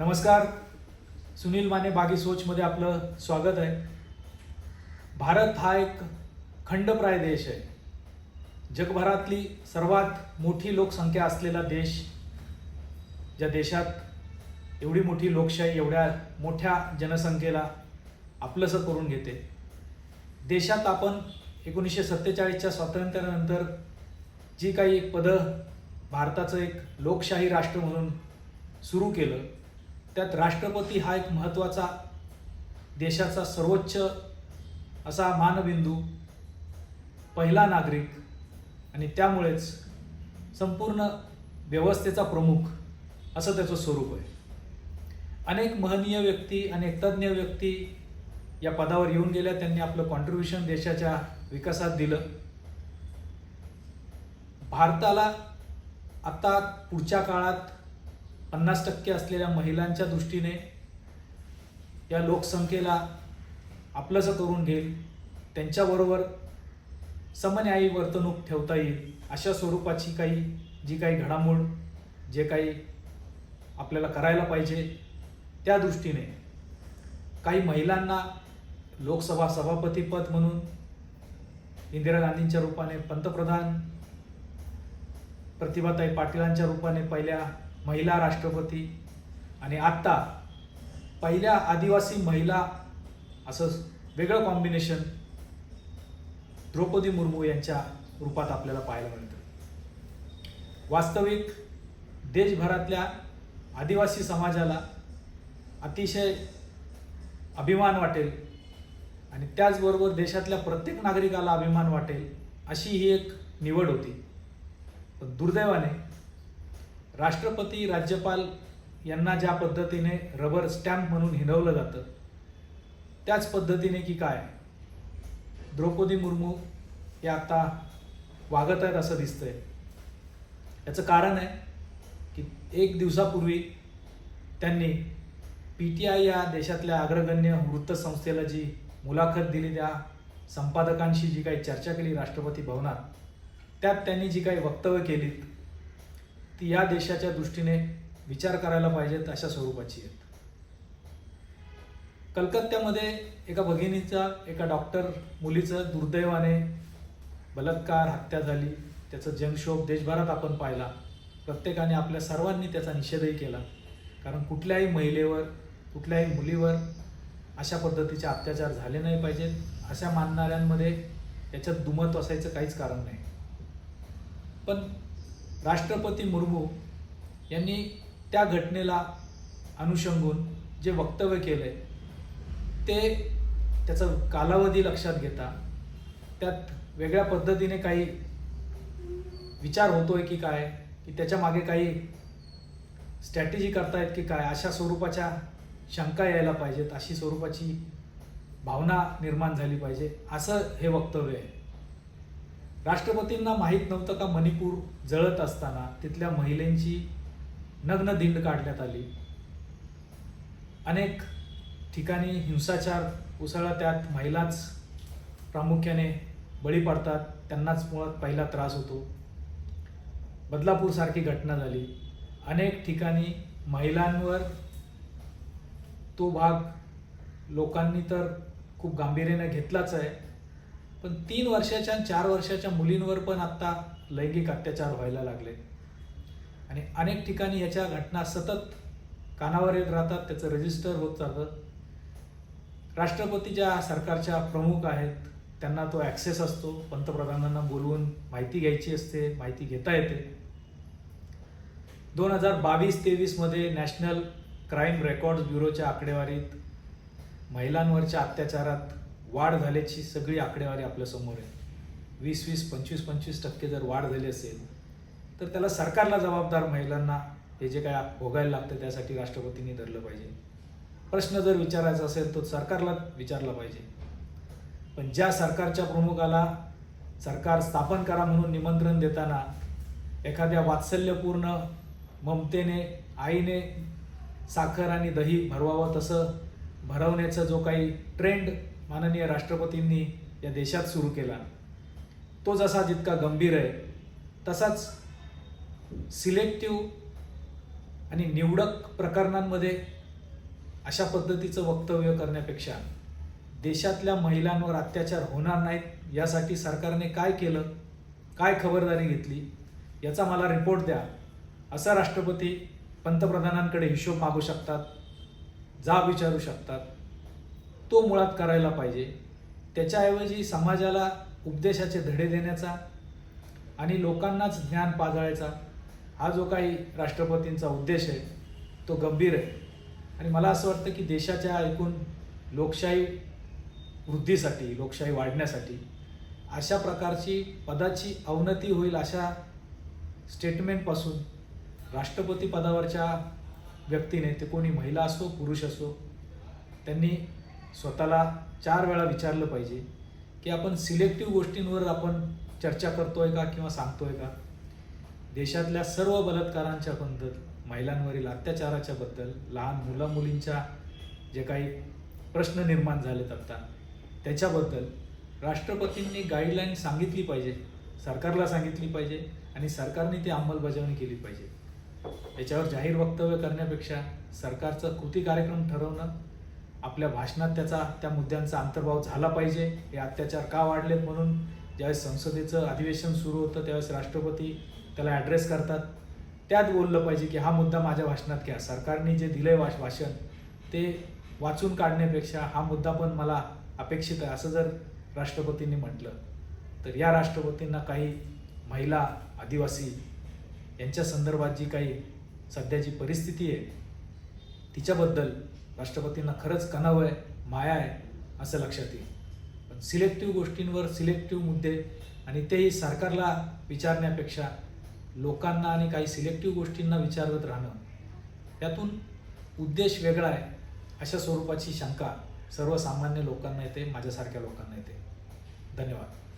नमस्कार. सुनील माने बागी सोचमध्ये आपलं स्वागत आहे. भारत हा एक खंडप्राय देश आहे. जगभरातली सर्वात मोठी लोकसंख्या असलेला देश ज्या देशात एवढी मोठी लोकशाही एवढ्या मोठ्या जनसंख्येला आपलंसं करून घेते. देशात आपण एकोणीसशे सत्तेचाळीसच्या स्वातंत्र्यानंतर जी काही पदं भारताचं एक लोकशाही राष्ट्र म्हणून सुरू केलं त्यात राष्ट्रपती हा एक महत्त्वाचा देशाचा सर्वोच्च असा मानबिंदू पहिला नागरिक आणि त्यामुळेच संपूर्ण व्यवस्थेचा प्रमुख असं त्याचं स्वरूप आहे. अनेक महनीय व्यक्ती अनेक तज्ज्ञ व्यक्ती या पदावर येऊन गेल्या. त्यांनी आपलं कॉन्ट्रीब्युशन देशाच्या विकासात दिलं. भारताला आत्ता पुढच्या काळात पन्नास टक्के असलेल्या महिलांच्या दृष्टीने या लोकसंख्येला आपलंसं करून घेईल त्यांच्याबरोबर समन्यायी वर्तणूक ठेवता येईल अशा स्वरूपाची काही जी काही घडामोड जे काही आपल्याला करायला पाहिजे त्या दृष्टीने काही महिलांना लोकसभा सभापतीपद म्हणून इंदिरा गांधींच्या रूपाने पंतप्रधान प्रतिभाताई पाटीलांच्या रूपाने पहिल्या महिला राष्ट्रपती आणि आत्ता पहिल्या आदिवासी महिला असं वेगळं कॉम्बिनेशन द्रौपदी मुर्मू यांच्या रूपात आपल्याला पाहायला मिळतं. वास्तविक देशभरातल्या आदिवासी समाजाला अतिशय अभिमान वाटेल आणि त्याचबरोबर देशातल्या प्रत्येक नागरिकाला अभिमान वाटेल अशी ही एक निवड होती. पण दुर्दैवाने राष्ट्रपती राज्यपाल यांना ज्या पद्धतीने रबर स्टॅम्प म्हणून हिनवलं जातं त्याच पद्धतीने की काय? द्रौपदी मुर्मू हे आता वागत आहेत असं दिसतंय. याचं कारण आहे की एक दिवसापूर्वी त्यांनी पी टी आय या देशातल्या अग्रगण्य वृत्तसंस्थेला जी मुलाखत दिली त्या संपादकांशी जी काही चर्चा केली राष्ट्रपती भवनात त्यात त्यांनी जी काही वक्तव्य केलीत ती या देशाच्या दृष्टीने विचार करायला पाहिजेत अशा स्वरूपाची आहेत. कलकत्त्यामध्ये एका भगिनीचा एका डॉक्टर मुलीचं दुर्दैवाने बलात्कार हत्या झाली. त्याचं जंगशोभ देशभरात आपण पाहिला. प्रत्येकाने आपल्या सर्वांनी त्याचा निषेधही केला. कारण कुठल्याही महिलेवर कुठल्याही मुलीवर अशा पद्धतीचे अत्याचार झाले नाही पाहिजेत. अशा मानणाऱ्यांमध्ये याच्यात दुमत असायचं काहीच कारण नाही. पण राष्ट्रपती मुर्मू यांनी त्या घटनेला अनुषंगून जे वक्तव्य केलंय ते त्याचा कालावधी लक्षात घेता त्यात वेगळ्या पद्धतीने काही विचार होतोय की काय की त्याच्यामागे काही स्ट्रॅटेजी करतायत की काय अशा स्वरूपाच्या शंका यायला पाहिजेत अशी स्वरूपाची भावना निर्माण झाली पाहिजे असं हे वक्तव्य आहे. राष्ट्रपतींना माहीत नव्हतं का मणिपूर जळत असताना तिथल्या महिलांची नग्न दिंड काढण्यात आली. अनेक ठिकाणी हिंसाचार उसळला त्यात महिलाच प्रामुख्याने बळी पडतात त्यांनाच मुळात पहिला त्रास होतो. बदलापूरसारखी घटना झाली. अनेक ठिकाणी महिलांवर तो भाग लोकांनी तर खूप गांभीर्याने घेतलाच आहे. पण तीन वर्षाच्या आणि चार वर्षाच्या मुलींवर पण आत्ता लैंगिक अत्याचार व्हायला लागले. आणि अनेक ठिकाणी याच्या घटना सतत कानावर येत राहतात त्याचं रजिस्टर होत जातं राष्ट्रपती ज्या सरकारच्या प्रमुख आहेत त्यांना तो ॲक्सेस असतो. पंतप्रधानांना बोलवून माहिती घ्यायची असते माहिती घेता येते. दोन हजार बावीस तेवीसमध्ये नॅशनल क्राईम रेकॉर्ड्स ब्युरोच्या आकडेवारीत महिलांवरच्या अत्याचारात वाढ झाल्याची सगळी आकडेवारी आपल्यासमोर आहे. वीस वीस पंचवीस पंचवीस टक्के जर वाढ झाली असेल तर त्याला सरकारला जबाबदार महिलांना हे जे काय भोगायला लागतं त्यासाठी राष्ट्रपतींनी धरलं पाहिजे. प्रश्न जर विचारायचा असेल तर सरकारला विचारला पाहिजे. पण ज्या सरकारच्या प्रमुखाला सरकार स्थापन करा म्हणून निमंत्रण देताना एखाद्या वात्सल्यपूर्ण ममतेने आईने साखर आणि दही भरवावं तसं भरवण्याचा जो काही ट्रेंड माननीय राष्ट्रपतींनी या देशात सुरू केला. तो जसा जितका गंभीर आहे तसाच सिलेक्टिव्ह आणि निवडक प्रकरणांमध्ये अशा पद्धतीचं वक्तव्य करण्यापेक्षा देशातल्या महिलांवर अत्याचार होणार नाहीत यासाठी सरकारने काय केलं काय खबरदारी घेतली याचा मला रिपोर्ट द्या असा राष्ट्रपती पंतप्रधानांकडे हिशोब मागू शकतात जाब विचारू शकतात. तो मुळात करायला पाहिजे. त्याच्याऐवजी समाजाला उपदेशाचे धडे देण्याचा आणि लोकांनाच ज्ञान पाजळायचा हा जो काही राष्ट्रपतींचा उद्देश आहे तो गंभीर आहे. आणि मला असं वाटतं की देशाच्या एकूण लोकशाही वृद्धीसाठी लोकशाही वाढण्यासाठी अशा प्रकारची पदाची अवनती होईल अशा स्टेटमेंटपासून राष्ट्रपती पदावरच्या व्यक्तीने ते कोणी महिला असो पुरुष असो त्यांनी स्वतःला चार वेळा विचारलं पाहिजे की आपण सिलेक्टिव्ह गोष्टींवर आपण चर्चा करतोय का किंवा सांगतोय का? देशातल्या सर्व बलात्कारांच्या बद्दल महिलांवरील अत्याचाराच्या बद्दल लहान मुलं मुलींच्या जे काही प्रश्न निर्माण झालेत आता त्याच्याबद्दल राष्ट्रपतींनी गाईडलाईन सांगितली पाहिजे सरकारला सांगितली पाहिजे आणि सरकारने ती अंमलबजावणी केली पाहिजे. याच्यावर जाहीर वक्तव्य करण्यापेक्षा सरकारचं कृती कार्यक्रम ठरवणं आपल्या भाषणात त्याचा त्या मुद्द्यांचा अंतर्भाव झाला पाहिजे. हे अत्याचार का वाढलेत म्हणून ज्यावेळेस संसदेचं अधिवेशन सुरू होतं त्यावेळेस राष्ट्रपती त्याला ॲड्रेस करतात. त्यात बोललं पाहिजे की हा मुद्दा माझ्या भाषणात घ्या. सरकारने जे दिलंय वाश भाषण ते वाचून काढण्यापेक्षा हा मुद्दा पण मला अपेक्षित आहे असं जर राष्ट्रपतींनी म्हटलं तर या राष्ट्रपतींना काही महिला आदिवासी यांच्या संदर्भात जी काही सध्याची परिस्थिती आहे तिच्याबद्दल राष्ट्रपतींना खरंच कणव आहे माया आहे असं लक्षात येईल. पण सिलेक्टिव्ह गोष्टींवर सिलेक्टिव्ह मुद्दे आणि तेही सरकारला विचारण्यापेक्षा लोकांना आणि काही सिलेक्टिव्ह गोष्टींना विचारत राहणं त्यातून उद्देश वेगळा आहे अशा स्वरूपाची शंका सर्वसामान्य लोकांना येते माझ्यासारख्या लोकांना येते. धन्यवाद.